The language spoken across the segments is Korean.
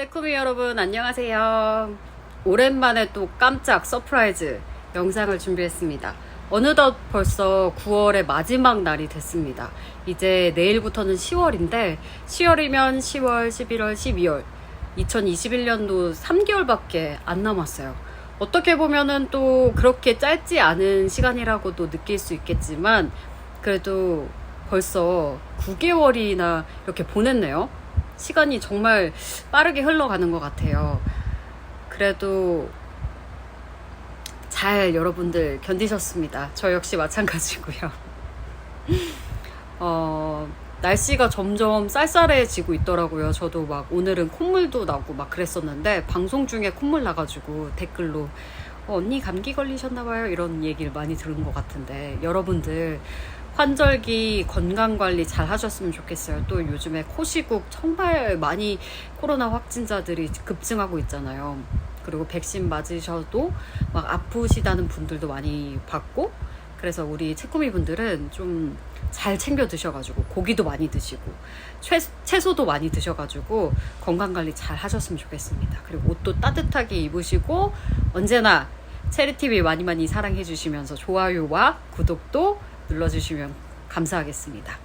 세쿠미 여러분 안녕하세요. 오랜만에 또 깜짝 서프라이즈 영상을 준비했습니다. 어느덧 벌써 9월의 마지막 날이 됐습니다. 이제 내일부터는 10월인데 10월이면 10월, 11월, 12월 2021년도 3개월밖에 안 남았어요. 어떻게 보면은 또 그렇게 짧지 않은 시간이라고도 느낄 수 있겠지만 그래도 벌써 9개월이나 이렇게 보냈네요. 시간이 정말 빠르게 흘러가는 것 같아요. 그래도 잘 여러분들 견디셨습니다. 저 역시 마찬가지고요. 어, 날씨가 점점 쌀쌀해지고 있더라고요. 저도 막 오늘은 콧물도 나고 막 그랬었는데 방송 중에 콧물 나가지고 댓글로 어, 언니 감기 걸리셨나봐요 이런 얘기를 많이 들은 것 같은데 여러분들 환절기 건강 관리 잘 하셨으면 좋겠어요. 또 요즘에 코시국 정말 많이 코로나 확진자들이 급증하고 있잖아요. 그리고 백신 맞으셔도 막 아프시다는 분들도 많이 봤고 그래서 우리 채꾸미 분들은 좀 잘 챙겨 드셔가지고 고기도 많이 드시고 채, 채소도 많이 드셔가지고 건강 관리 잘 하셨으면 좋겠습니다. 그리고 옷도 따뜻하게 입으시고 언제나 체리TV 많이 많이 사랑해 주시면서 좋아요와 구독도 눌러주시면 감사하겠습니다.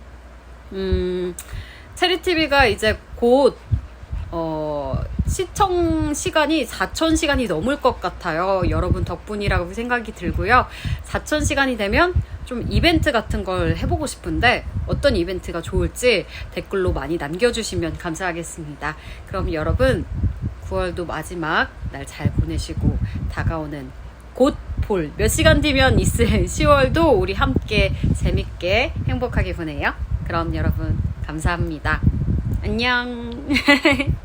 음, 체리TV가 이제 곧 어, 시청 시간이 4천 시간이 넘을 것 같아요. 여러분 덕분이라고 생각이 들고요. 4천 시간이 되면 좀 이벤트 같은 걸 해보고 싶은데 어떤 이벤트가 좋을지 댓글로 많이 남겨주시면 감사하겠습니다. 그럼 여러분 9월도 마지막 날 잘 보내시고 다가오는 곧 볼 몇 시간 뒤면 있을 10월도 우리 함께 재밌게 행복하게 보내요. 그럼 여러분 감사합니다. 안녕.